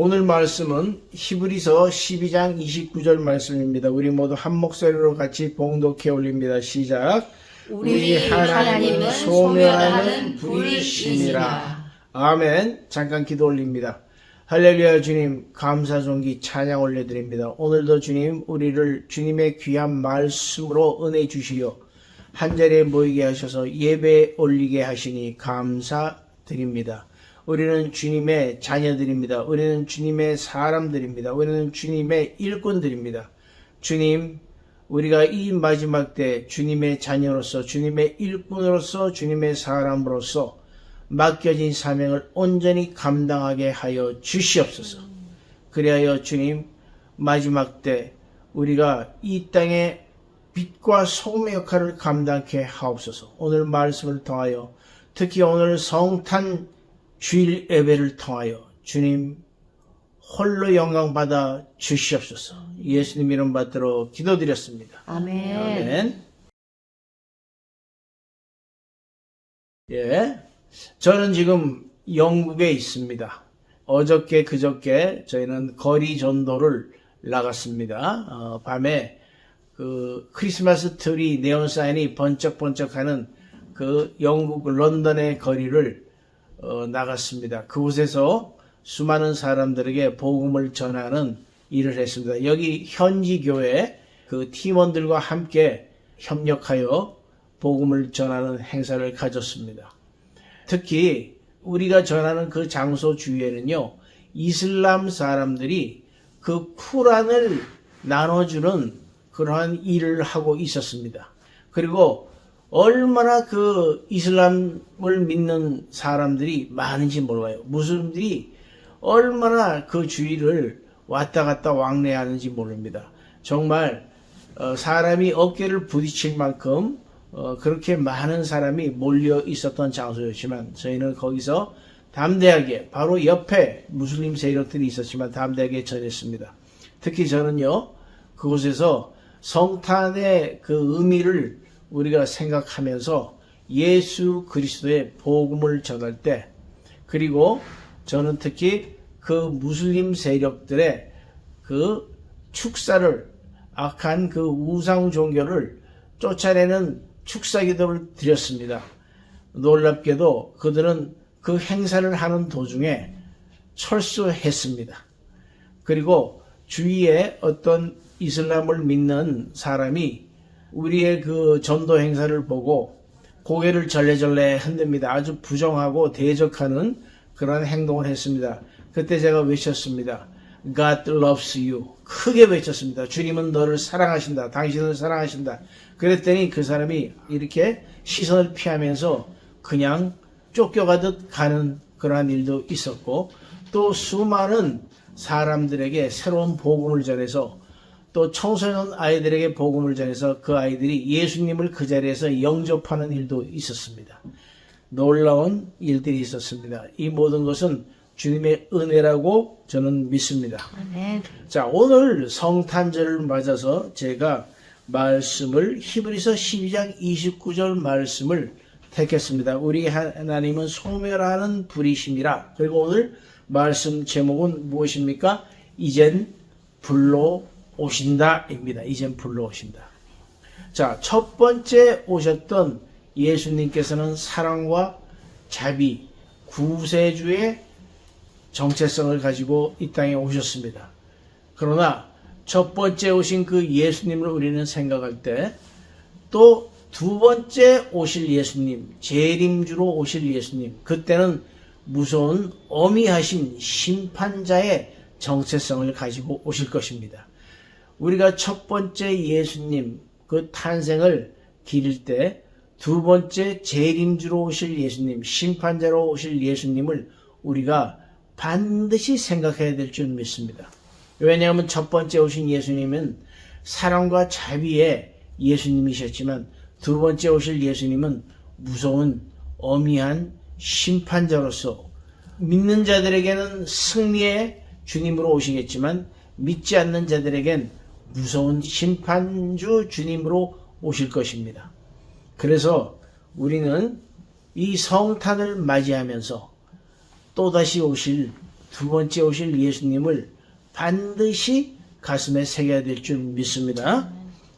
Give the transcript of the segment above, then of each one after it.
오늘 말씀은 히브리서 12장 29절 말씀입니다. 우리 모두 한 목소리로 같이 봉독해 올립니다. 시작. 우리 하나님은 소멸하는 불이시니라. 아멘. 잠깐 기도 올립니다. 할렐루야 주님 감사 존귀 찬양 올려드립니다. 오늘도 주님 우리를 주님의 귀한 말씀으로 은혜 주시어 한 자리에 모이게 하셔서 예배 올리게 하시니 감사드립니다. 우리는 주님의 자녀들입니다. 우리는 주님의 사람들입니다. 우리는 주님의 일꾼들입니다. 주님, 우리가 이 마지막 때 주님의 자녀로서, 주님의 일꾼으로서, 주님의 사람으로서 맡겨진 사명을 온전히 감당하게 하여 주시옵소서. 그리하여 주님, 마지막 때 우리가 이 땅에 빛과 소금의 역할을 감당케 하옵소서. 오늘 말씀을 통하여 특히 오늘 성탄 주일 예배를 통하여 주님 홀로 영광 받아 주시옵소서. 예수님 이름 받들어 기도드렸습니다. 아멘. 아멘. 예. 저는 지금 영국에 있습니다. 어저께 그저께 저희는 거리 전도를 나갔습니다. 어, 밤에 그 크리스마스 트리 네온 사인이 번쩍번쩍하는 그 영국 런던의 거리를 어, 나갔습니다. 그곳에서 수많은 사람들에게 복음을 전하는 일을 했습니다. 여기 현지 교회 그 팀원들과 함께 협력하여 복음을 전하는 행사를 가졌습니다. 특히 우리가 전하는 그 장소 주위에는요, 이슬람 사람들이 그 쿠란을 나눠주는 그러한 일을 하고 있었습니다. 그리고 얼마나 그 이슬람을 믿는 사람들이 많은지 몰라요. 무슬림들이 얼마나 그 주위를 왔다 갔다 왕래하는지 모릅니다. 정말 어, 사람이 어깨를 부딪힐 만큼 어, 그렇게 많은 사람이 몰려 있었던 장소였지만 저희는 거기서 담대하게 바로 옆에 무슬림 세력들이 있었지만 담대하게 전했습니다. 특히 저는요 그곳에서 성탄의 그 의미를 우리가 생각하면서 예수 그리스도의 복음을 전할 때 그리고 저는 특히 그 무슬림 세력들의 그 축사를 악한 그 우상 종교를 쫓아내는 축사 기도를 드렸습니다. 놀랍게도 그들은 그 행사를 하는 도중에 철수했습니다. 그리고 주위에 어떤 이슬람을 믿는 사람이 우리의 그 전도 행사를 보고 고개를 절레절레 흔듭니다. 아주 부정하고 대적하는 그런 행동을 했습니다. 그때 제가 외쳤습니다. God loves you. 크게 외쳤습니다. 주님은 너를 사랑하신다. 당신을 사랑하신다. 그랬더니 그 사람이 이렇게 시선을 피하면서 그냥 쫓겨가듯 가는 그러한 일도 있었고 또 수많은 사람들에게 새로운 복음을 전해서 또 청소년 아이들에게 복음을 전해서 그 아이들이 예수님을 그 자리에서 영접하는 일도 있었습니다. 놀라운 일들이 있었습니다. 이 모든 것은 주님의 은혜라고 저는 믿습니다. 아멘. 자, 오늘 성탄절을 맞아서 제가 말씀을 히브리서 12장 29절 말씀을 택했습니다. 우리 하나님은 소멸하는 불이심이라. 그리고 오늘 말씀 제목은 무엇입니까? 이젠 불러 오신다입니다. 이젠 불러 오신다. 자, 첫 번째 오셨던 예수님께서는 사랑과 자비, 구세주의 정체성을 가지고 이 땅에 오셨습니다. 그러나 첫 번째 오신 그 예수님을 우리는 생각할 때 또 두 번째 오실 예수님, 재림주로 오실 예수님, 그때는 무서운 어미하신 심판자의 정체성을 가지고 오실 것입니다. 우리가 첫 번째 예수님 그 탄생을 기릴 때 두 번째 재림주로 오실 예수님, 심판자로 오실 예수님을 우리가 반드시 생각해야 될 줄 믿습니다. 왜냐하면 첫 번째 오신 예수님은 사랑과 자비의 예수님이셨지만 두 번째 오실 예수님은 무서운 어미한 심판자로서 믿는 자들에게는 승리의 주님으로 오시겠지만 믿지 않는 자들에겐 무서운 심판주 주님으로 오실 것입니다. 그래서 우리는 이 성탄을 맞이하면서 또다시 오실 두 번째 오실 예수님을 반드시 가슴에 새겨야 될 줄 믿습니다.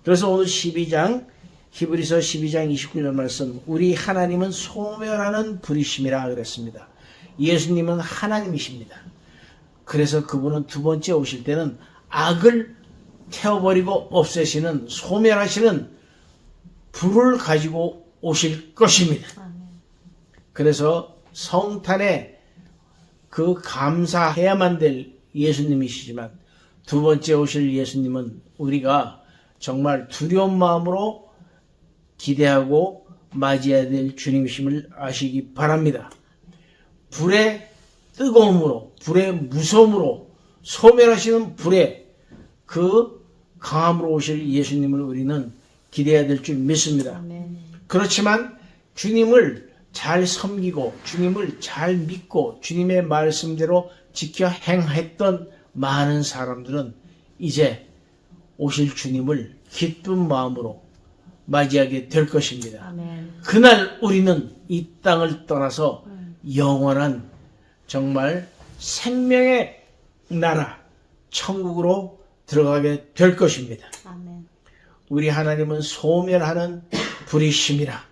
그래서 오늘 12장 히브리서 12장 29절 말씀 우리 하나님은 소멸하는 불이심이라 그랬습니다. 예수님은 하나님이십니다. 그래서 그분은 두 번째 오실 때는 악을 태워버리고 없애시는 소멸하시는 불을 가지고 오실 것입니다. 그래서 성탄에 그 감사해야만 될 예수님이시지만 두 번째 오실 예수님은 우리가 정말 두려운 마음으로 기대하고 맞이해야 될 주님이심을 아시기 바랍니다. 불의 뜨거움으로, 불의 무서움으로, 소멸하시는 불의 그 강함으로 오실 예수님을 우리는 기대해야 될 줄 믿습니다. 그렇지만 주님을 잘 섬기고 주님을 잘 믿고 주님의 말씀대로 지켜 행했던 많은 사람들은 이제 오실 주님을 기쁜 마음으로 맞이하게 될 것입니다. 아멘. 그날 우리는 이 땅을 떠나서 영원한 정말 생명의 나라 천국으로 들어가게 될 것입니다. 아멘. 우리 하나님은 소멸하는 불이심이라.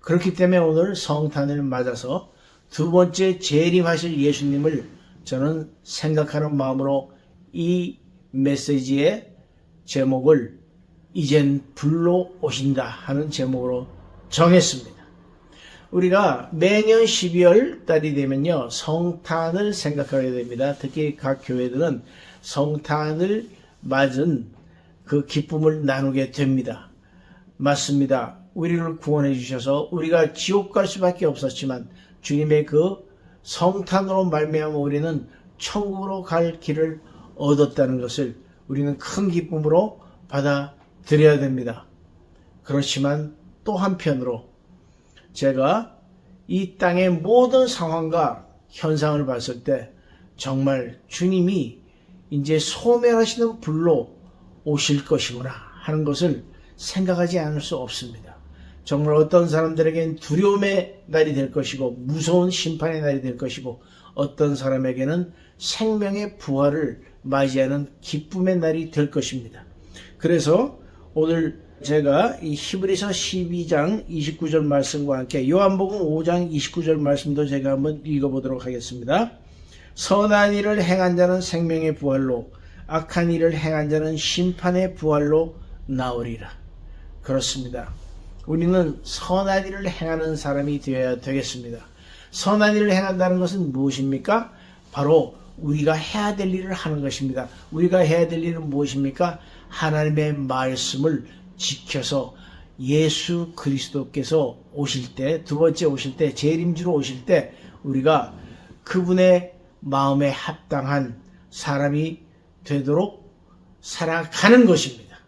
그렇기 때문에 오늘 성탄을 맞아서 두 번째 재림하실 예수님을 저는 생각하는 마음으로 이 메시지의 제목을 이젠 불러 오신다 하는 제목으로 정했습니다. 우리가 매년 12월 달이 되면요, 성탄을 생각하게 됩니다. 특히 각 교회들은 성탄을 맞은 그 기쁨을 나누게 됩니다. 맞습니다. 우리를 구원해 주셔서 우리가 지옥 갈 수밖에 없었지만 주님의 그 성탄으로 말미암아 우리는 천국으로 갈 길을 얻었다는 것을 우리는 큰 기쁨으로 받아들여야 됩니다. 그렇지만 또 한편으로 제가 이 땅의 모든 상황과 현상을 봤을 때 정말 주님이 이제 소멸하시는 불로 오실 것이구나 하는 것을 생각하지 않을 수 없습니다. 정말 어떤 사람들에게는 두려움의 날이 될 것이고 무서운 심판의 날이 될 것이고 어떤 사람에게는 생명의 부활을 맞이하는 기쁨의 날이 될 것입니다. 그래서 오늘 제가 이 히브리서 12장 29절 말씀과 함께 요한복음 5장 29절 말씀도 제가 한번 읽어보도록 하겠습니다. 선한 일을 행한 자는 생명의 부활로 악한 일을 행한 자는 심판의 부활로 나오리라. 그렇습니다. 우리는 선한 일을 행하는 사람이 되어야 되겠습니다. 선한 일을 행한다는 것은 무엇입니까? 바로 우리가 해야 될 일을 하는 것입니다. 우리가 해야 될 일은 무엇입니까? 하나님의 말씀을 지켜서 예수 그리스도께서 오실 때, 두 번째 오실 때, 재림주로 오실 때, 우리가 그분의 마음에 합당한 사람이 되도록 살아가는 것입니다.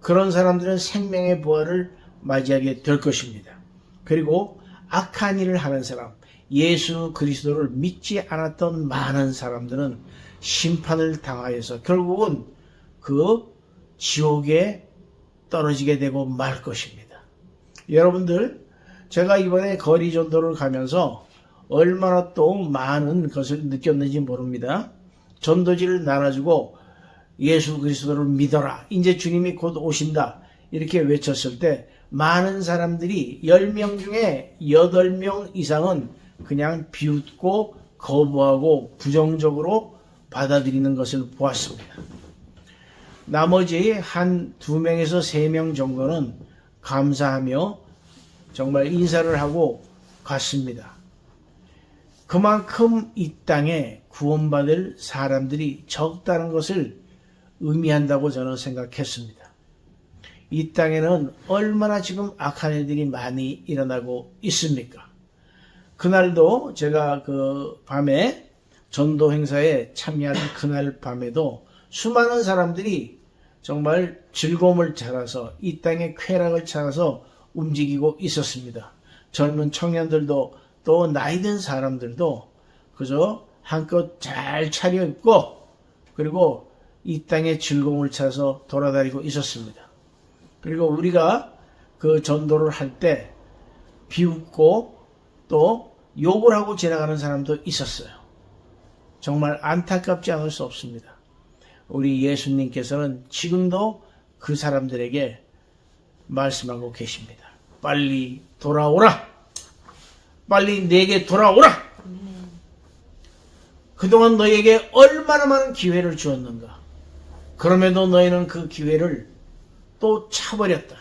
그런 사람들은 생명의 부활을 맞이하게 될 것입니다. 그리고 악한 일을 하는 사람, 예수 그리스도를 믿지 않았던 많은 사람들은 심판을 당하여서 결국은 그 지옥에 떨어지게 되고 말 것입니다. 여러분들, 제가 이번에 거리 전도를 가면서 얼마나 또 많은 것을 느꼈는지 모릅니다. 전도지를 나눠주고 예수 그리스도를 믿어라. 이제 주님이 곧 오신다. 이렇게 외쳤을 때 많은 사람들이 10명 중에 8명 이상은 그냥 비웃고 거부하고 부정적으로 받아들이는 것을 보았습니다. 나머지 한 두 명에서 세 명 정도는 감사하며 정말 인사를 하고 갔습니다. 그만큼 이 땅에 구원받을 사람들이 적다는 것을 의미한다고 저는 생각했습니다. 이 땅에는 얼마나 지금 악한 일들이 많이 일어나고 있습니까? 그날도 제가 그 밤에 전도 행사에 참여하는 그날 밤에도 수많은 사람들이 정말 즐거움을 찾아서 이 땅의 쾌락을 찾아서 움직이고 있었습니다. 젊은 청년들도 또 나이 든 사람들도 그저 한껏 잘 차려입고 그리고 이 땅의 즐거움을 찾아서 돌아다니고 있었습니다. 그리고 우리가 그 전도를 할 때 비웃고 또 욕을 하고 지나가는 사람도 있었어요. 정말 안타깝지 않을 수 없습니다. 우리 예수님께서는 지금도 그 사람들에게 말씀하고 계십니다. 빨리 돌아오라! 빨리 내게 돌아오라! 그동안 너에게 얼마나 많은 기회를 주었는가. 그럼에도 너희는 그 기회를 또 차버렸다.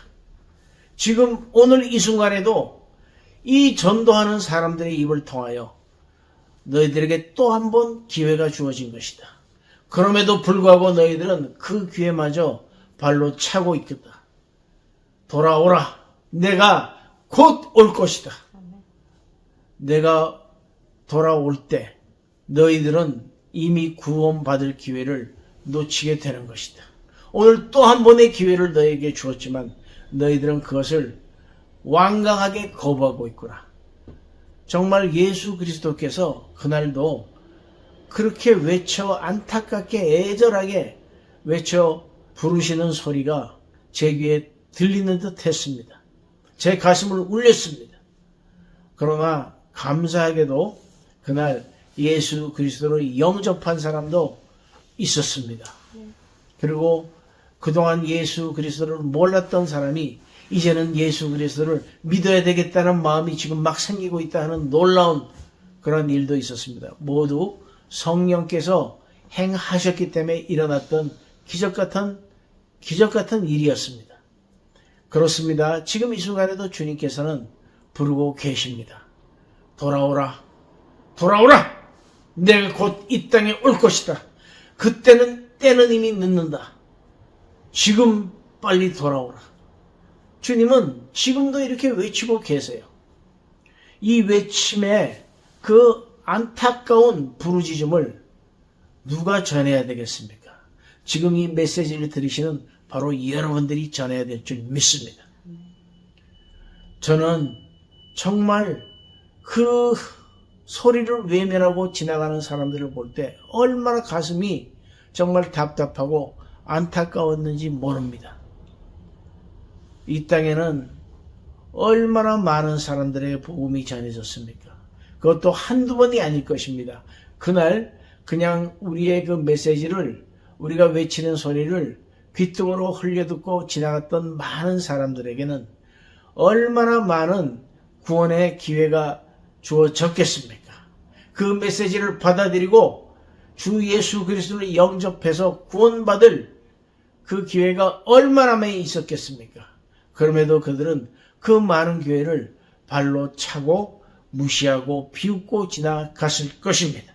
지금 오늘 이 순간에도 이 전도하는 사람들의 입을 통하여 너희들에게 또 한 번 기회가 주어진 것이다. 그럼에도 불구하고 너희들은 그 기회마저 발로 차고 있겠다. 돌아오라. 내가 곧 올 것이다. 내가 돌아올 때 너희들은 이미 구원받을 기회를 놓치게 되는 것이다. 오늘 또 한 번의 기회를 너에게 주었지만 너희들은 그것을 완강하게 거부하고 있구나. 정말 예수 그리스도께서 그날도 그렇게 외쳐 안타깝게 애절하게 외쳐 부르시는 소리가 제 귀에 들리는 듯 했습니다. 제 가슴을 울렸습니다. 그러나 감사하게도 그날 예수 그리스도를 영접한 사람도 있었습니다. 그리고 그동안 예수 그리스도를 몰랐던 사람이 이제는 예수 그리스도를 믿어야 되겠다는 마음이 지금 막 생기고 있다 하는 놀라운 그런 일도 있었습니다. 모두 성령께서 행하셨기 때문에 일어났던 기적 같은 기적 같은 일이었습니다. 그렇습니다. 지금 이 순간에도 주님께서는 부르고 계십니다. 돌아오라. 돌아오라. 내가 곧 이 땅에 올 것이다. 그때는 때는 이미 늦는다. 지금 빨리 돌아오라. 주님은 지금도 이렇게 외치고 계세요. 이 외침에 그 안타까운 부르짖음을 누가 전해야 되겠습니까? 지금 이 메시지를 들으시는 바로 여러분들이 전해야 될 줄 믿습니다. 저는 정말 그 소리를 외면하고 지나가는 사람들을 볼 때 얼마나 가슴이 정말 답답하고 안타까웠는지 모릅니다. 이 땅에는 얼마나 많은 사람들의 복음이 전해졌습니까? 그것도 한두 번이 아닐 것입니다. 그날 그냥 우리의 그 메시지를 우리가 외치는 소리를 귀뚱으로 흘려듣고 지나갔던 많은 사람들에게는 얼마나 많은 구원의 기회가 주어졌겠습니까? 그 메시지를 받아들이고 주 예수 그리스도를 영접해서 구원받을 그 기회가 얼마나 많이 있었겠습니까? 그럼에도 그들은 그 많은 기회를 발로 차고 무시하고 비웃고 지나갔을 것입니다.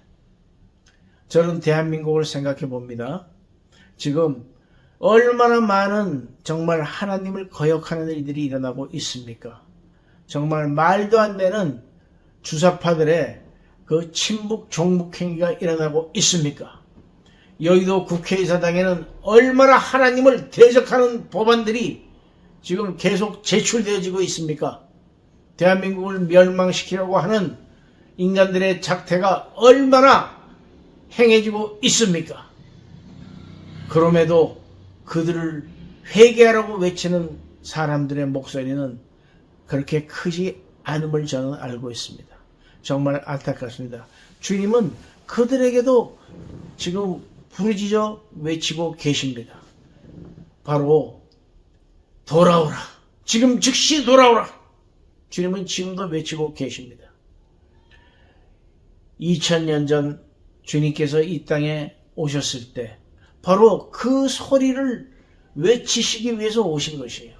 저는 대한민국을 생각해 봅니다. 지금 얼마나 많은 정말 하나님을 거역하는 일들이 일어나고 있습니까? 정말 말도 안 되는 주사파들의 그 친북 종북 행위가 일어나고 있습니까? 여의도 국회의사당에는 얼마나 하나님을 대적하는 법안들이 지금 계속 제출되어지고 있습니까? 대한민국을 멸망시키려고 하는 인간들의 작태가 얼마나 행해지고 있습니까? 그럼에도 그들을 회개하라고 외치는 사람들의 목소리는 그렇게 크지 않음을 저는 알고 있습니다. 정말 안타깝습니다. 주님은 그들에게도 지금 부르짖어 외치고 계십니다. 바로 돌아오라. 지금 즉시 돌아오라. 주님은 지금도 외치고 계십니다. 2000년 전 주님께서 이 땅에 오셨을 때 바로 그 소리를 외치시기 위해서 오신 것이에요.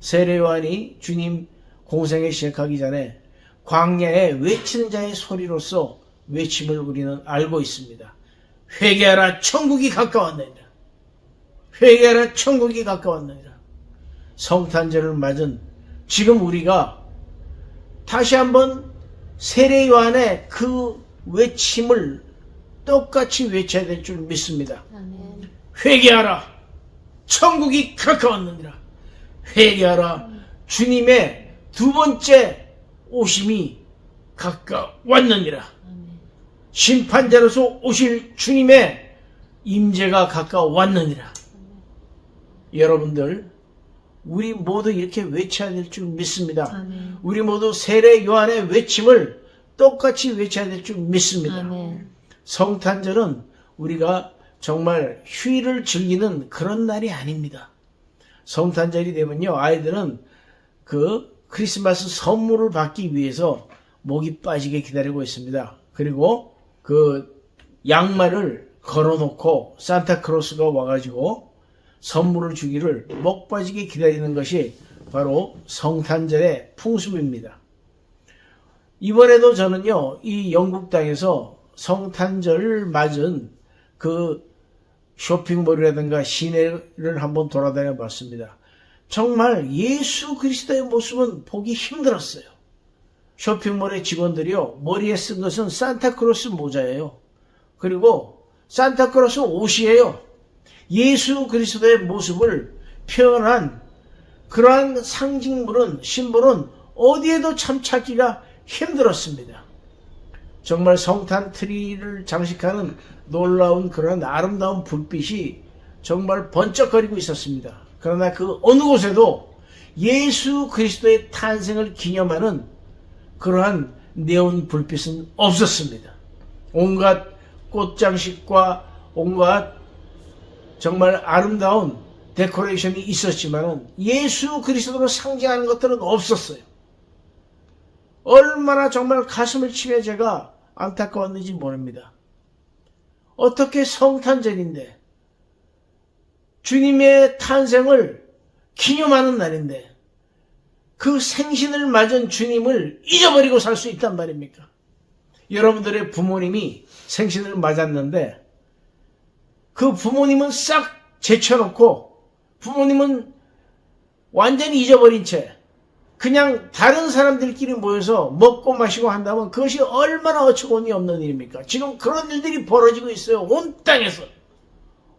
세례요한이 주님 공생에 시작하기 전에 광야에 외치는 자의 소리로서 외침을 우리는 알고 있습니다. 회개하라 천국이 가까웠느니라. 회개하라 천국이 가까웠느니라. 성탄절을 맞은 지금 우리가 다시 한번 세례 요한의 그 외침을 똑같이 외쳐야 될 줄 믿습니다. 아멘. 회개하라. 천국이 가까웠느니라. 회개하라. 주님의 두 번째 오심이 가까웠느니라. 아멘. 심판자로서 오실 주님의 임재가 가까웠느니라. 여러분들, 우리 모두 이렇게 외쳐야 될 줄 믿습니다. 아멘. 우리 모두 세례 요한의 외침을 똑같이 외쳐야 될 줄 믿습니다. 아멘. 성탄절은 우리가 정말 휴일을 즐기는 그런 날이 아닙니다. 성탄절이 되면요, 아이들은 그 크리스마스 선물을 받기 위해서 목이 빠지게 기다리고 있습니다. 그리고 그 양말을 걸어놓고 산타크로스가 와가지고 선물을 주기를 목 빠지게 기다리는 것이 바로 성탄절의 풍습입니다. 이번에도 저는요, 이 영국 땅에서 성탄절을 맞은 그 쇼핑몰이라든가 시내를 한번 돌아다녀 봤습니다. 정말 예수 그리스도의 모습은 보기 힘들었어요. 쇼핑몰의 직원들이요, 머리에 쓴 것은 산타크로스 모자예요. 그리고 산타크로스 옷이에요. 예수 그리스도의 모습을 표현한 그러한 상징물은, 심볼은 어디에도 참 찾기가 힘들었습니다. 정말 성탄 트리를 장식하는 놀라운 그런 아름다운 불빛이 정말 번쩍거리고 있었습니다. 그러나 그 어느 곳에도 예수 그리스도의 탄생을 기념하는 그러한 네온 불빛은 없었습니다. 온갖 꽃장식과 온갖 정말 아름다운 데코레이션이 있었지만 예수 그리스도로 상징하는 것들은 없었어요. 얼마나 정말 가슴을 치며 제가 안타까웠는지 모릅니다. 어떻게 성탄절인데 주님의 탄생을 기념하는 날인데 그 생신을 맞은 주님을 잊어버리고 살 수 있단 말입니까? 여러분들의 부모님이 생신을 맞았는데 그 부모님은 싹 제쳐놓고 부모님은 완전히 잊어버린 채 그냥 다른 사람들끼리 모여서 먹고 마시고 한다면 그것이 얼마나 어처구니 없는 일입니까? 지금 그런 일들이 벌어지고 있어요. 온 땅에서.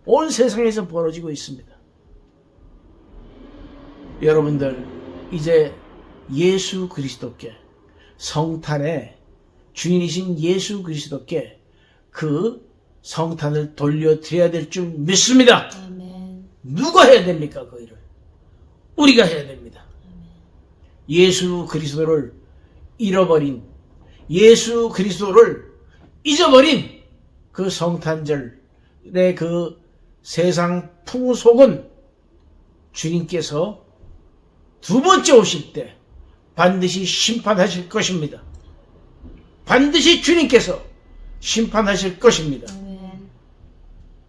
온 세상에서 벌어지고 있습니다. 여러분들, 이제 예수 그리스도께 성탄의 주인이신 예수 그리스도께 그 성탄을 돌려드려야 될 줄 믿습니다. 아멘. 누가 해야 됩니까? 그 일을. 우리가 해야 됩니다. 예수 그리스도를 잃어버린, 예수 그리스도를 잊어버린 그 성탄절의 그 세상 풍속은 주님께서 두 번째 오실 때 반드시 심판하실 것입니다. 반드시 주님께서 심판하실 것입니다.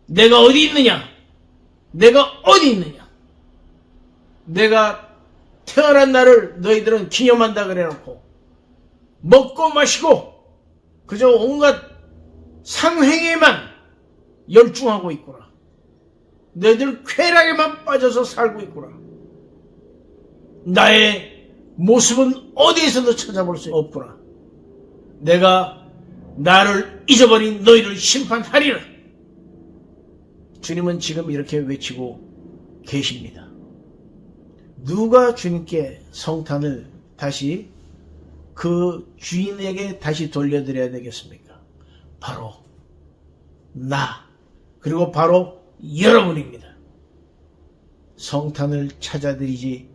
내가 어디 있느냐? 내가 어디 있느냐? 내가 태어난 날을 너희들은 기념한다 그래놓고 먹고 마시고 그저 온갖 상행에만 열중하고 있구나. 너희들 쾌락에만 빠져서 살고 있구나. 나의 모습은 어디에서도 찾아볼 수 없구나. 내가 나를 잊어버린 너희를 심판하리라. 주님은 지금 이렇게 외치고 계십니다. 누가 주님께 성탄을 다시 그 주인에게 다시 돌려드려야 되겠습니까? 바로 나 그리고 바로 여러분입니다. 성탄을 찾아드리지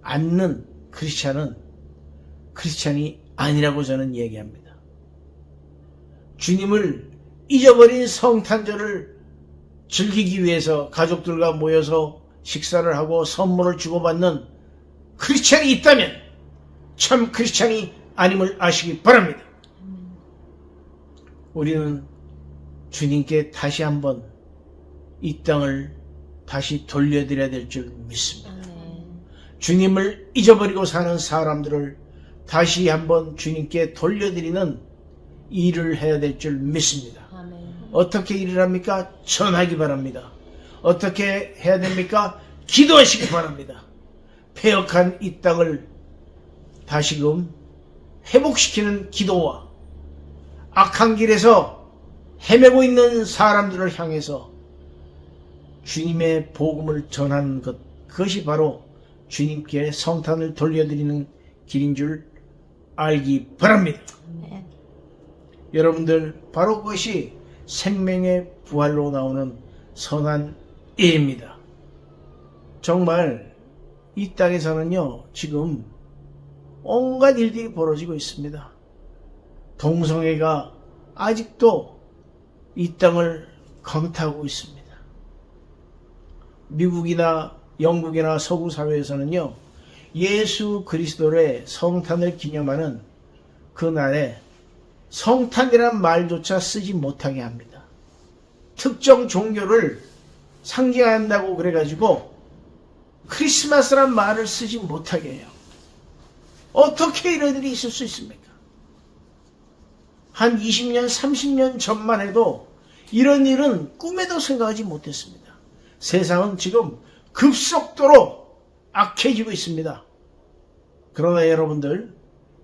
않는 크리스찬은 크리스찬이 아니라고 저는 얘기합니다. 주님을 잊어버린 성탄절을 즐기기 위해서 가족들과 모여서 식사를 하고 선물을 주고받는 크리스찬이 있다면 참 크리스찬이 아님을 아시기 바랍니다. 우리는 주님께 다시 한번 이 땅을 다시 돌려드려야 될 줄 믿습니다. 주님을 잊어버리고 사는 사람들을 다시 한번 주님께 돌려드리는 일을 해야 될 줄 믿습니다. 어떻게 일을 합니까? 전하기 바랍니다. 어떻게 해야 됩니까? 기도하시기 바랍니다. 폐역한 이 땅을 다시금 회복시키는 기도와 악한 길에서 헤매고 있는 사람들을 향해서 주님의 복음을 전하는 것, 그것이 바로 주님께 성탄을 돌려드리는 길인 줄 알기 바랍니다. 아멘. 여러분들 바로 그것이 생명의 부활로 나오는 선한 일입니다. 정말 이 땅에서는요 지금 온갖 일들이 벌어지고 있습니다. 동성애가 아직도 이 땅을 강타하고 있습니다. 미국이나 영국이나 서구 사회에서는요, 예수 그리스도의 성탄을 기념하는 그 날에 성탄이란 말조차 쓰지 못하게 합니다. 특정 종교를 상징한다고 그래가지고 크리스마스란 말을 쓰지 못하게 해요. 어떻게 이런 일이 있을 수 있습니까? 한 20년, 30년 전만 해도 이런 일은 꿈에도 생각하지 못했습니다. 세상은 지금 급속도로 악해지고 있습니다. 그러나 여러분들,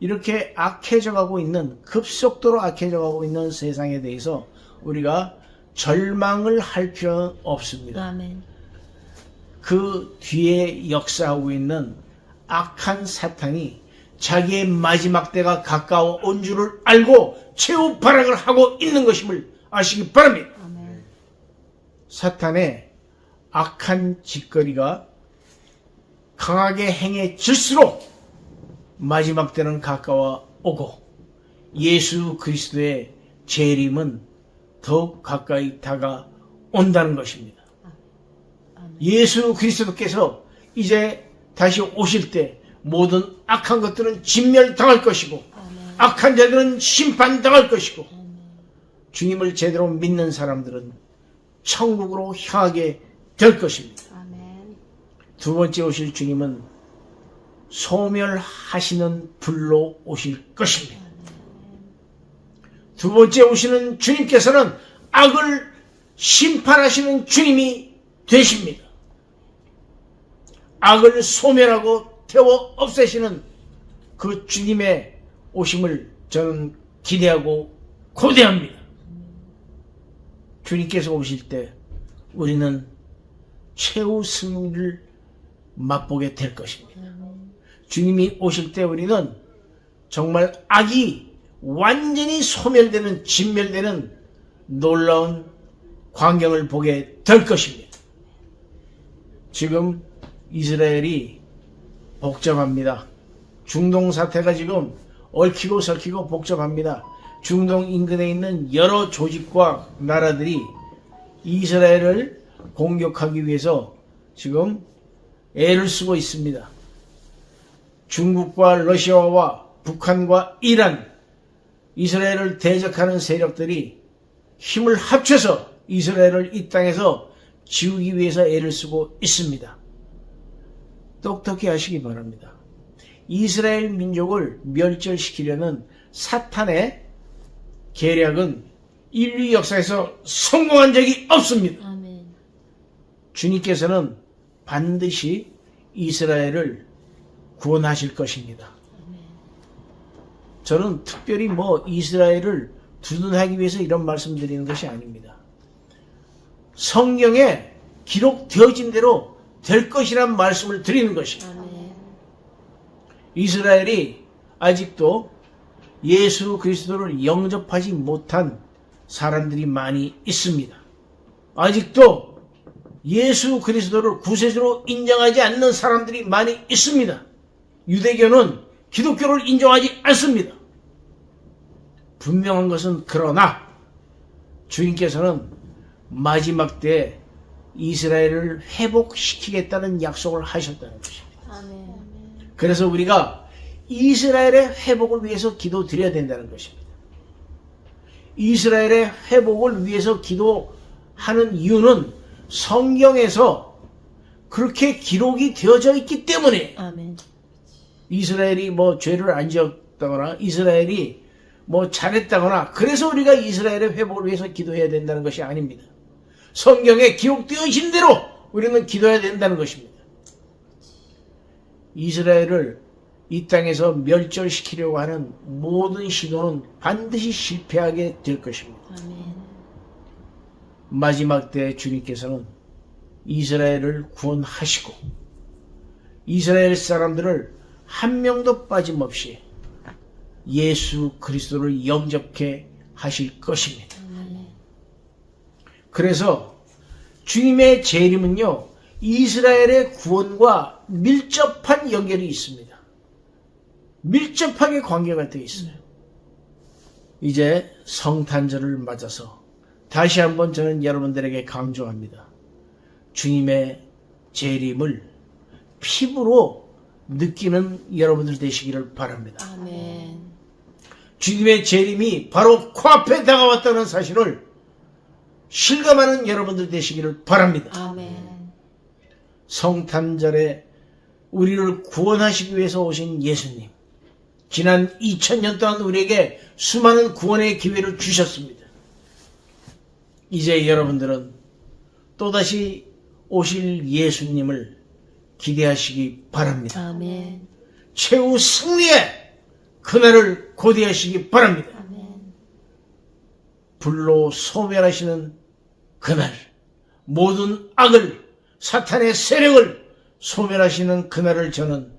이렇게 악해져 가고 있는, 급속도로 악해져 가고 있는 세상에 대해서 우리가 절망을 할 필요는 없습니다. 아멘. 그 뒤에 역사하고 있는 악한 사탄이 자기의 마지막 때가 가까워 온 줄을 알고 최후 발악을 하고 있는 것임을 아시기 바랍니다. 아멘. 사탄의 악한 짓거리가 강하게 행해질수록 마지막 때는 가까워 오고 예수 그리스도의 재림은 더욱 가까이 다가온다는 것입니다. 예수 그리스도께서 이제 다시 오실 때 모든 악한 것들은 진멸당할 것이고. 악한 자들은 심판당할 것이고 주님을 제대로 믿는 사람들은 천국으로 향하게 될 것입니다. 두 번째 오실 주님은 소멸하시는 불로 오실 것입니다. 두 번째 오시는 주님께서는 악을 심판하시는 주님이 되십니다. 악을 소멸하고 태워 없애시는 그 주님의 오심을 저는 기대하고 고대합니다. 주님께서 오실 때 우리는 최후 승리를 맛보게 될 것입니다. 주님이 오실 때 우리는 정말 악이 완전히 소멸되는, 진멸되는 놀라운 광경을 보게 될 것입니다. 지금 이스라엘이 복잡합니다. 중동 사태가 지금 얽히고 설키고 복잡합니다. 중동 인근에 있는 여러 조직과 나라들이 이스라엘을 공격하기 위해서 지금 애를 쓰고 있습니다. 중국과 러시아와 북한과 이란, 이스라엘을 대적하는 세력들이 힘을 합쳐서 이스라엘을 이 땅에서 지우기 위해서 애를 쓰고 있습니다. 똑똑히 하시기 바랍니다. 이스라엘 민족을 멸절시키려는 사탄의 계략은 인류 역사에서 성공한 적이 없습니다. 아멘. 주님께서는 반드시 이스라엘을 구원하실 것입니다. 저는 특별히 뭐 이스라엘을 두둔하기 위해서 이런 말씀 드리는 것이 아닙니다. 성경에 기록되어진 대로 될 것이란 말씀을 드리는 것입니다. 이스라엘이 아직도 예수 그리스도를 영접하지 못한 사람들이 많이 있습니다. 아직도 예수 그리스도를 구세주로 인정하지 않는 사람들이 많이 있습니다. 유대교는 기독교를 인정하지 않습니다. 분명한 것은 그러나 주님께서는 마지막 때 이스라엘을 회복시키겠다는 약속을 하셨다는 것입니다. 아멘. 그래서 우리가 이스라엘의 회복을 위해서 기도 드려야 된다는 것입니다. 이스라엘의 회복을 위해서 기도하는 이유는 성경에서 그렇게 기록이 되어져 있기 때문에 아멘. 이스라엘이 뭐 죄를 안 지었다거나 이스라엘이 뭐 잘했다거나 그래서 우리가 이스라엘의 회복을 위해서 기도해야 된다는 것이 아닙니다. 성경에 기록되어 있는 대로 우리는 기도해야 된다는 것입니다. 이스라엘을 이 땅에서 멸절시키려고 하는 모든 시도는 반드시 실패하게 될 것입니다. 아멘. 마지막 때 주님께서는 이스라엘을 구원하시고 이스라엘 사람들을 한 명도 빠짐없이 예수 그리스도를 영접케 하실 것입니다. 그래서 주님의 재림은요, 이스라엘의 구원과 밀접한 연결이 있습니다. 밀접하게 관계가 되어 있어요. 이제 성탄절을 맞아서 다시 한번 저는 여러분들에게 강조합니다. 주님의 재림을 피부로 느끼는 여러분들 되시기를 바랍니다. 아멘. 주님의 재림이 바로 코앞에 다가왔다는 사실을 실감하는 여러분들 되시기를 바랍니다. 아멘. 성탄절에 우리를 구원하시기 위해서 오신 예수님. 지난 2000년 동안 우리에게 수많은 구원의 기회를 주셨습니다. 이제 여러분들은 또다시 오실 예수님을 기대하시기 바랍니다. 아멘. 최후 승리의 그날을 고대하시기 바랍니다. 아멘. 불로 소멸하시는 그날, 모든 악을, 사탄의 세력을 소멸하시는 그날을 저는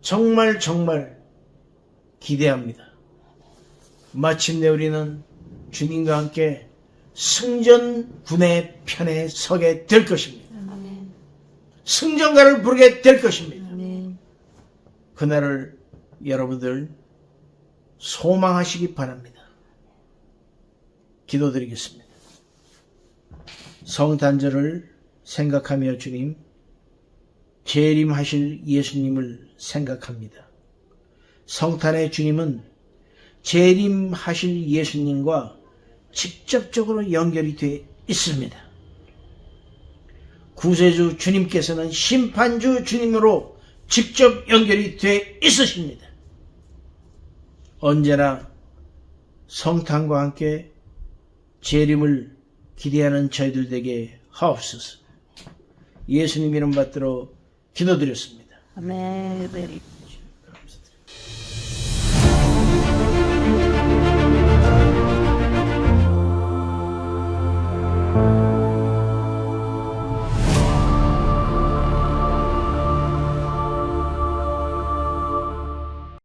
정말 정말 기대합니다. 마침내 우리는 주님과 함께 승전군의 편에 서게 될 것입니다. 승전가를 부르게 될 것입니다. 아멘. 그날을 여러분들 소망하시기 바랍니다. 기도드리겠습니다. 성탄절을 생각하며 주님, 재림하실 예수님을 생각합니다. 성탄의 주님은 재림하실 예수님과 직접적으로 연결이 돼 있습니다. 구세주 주님께서는 심판주 주님으로 직접 연결이 돼 있으십니다. 언제나 성탄과 함께 재림을 기대하는 저희들 되게 하옵소서. 예수님 이름 받들어 기도드렸습니다. 아멘.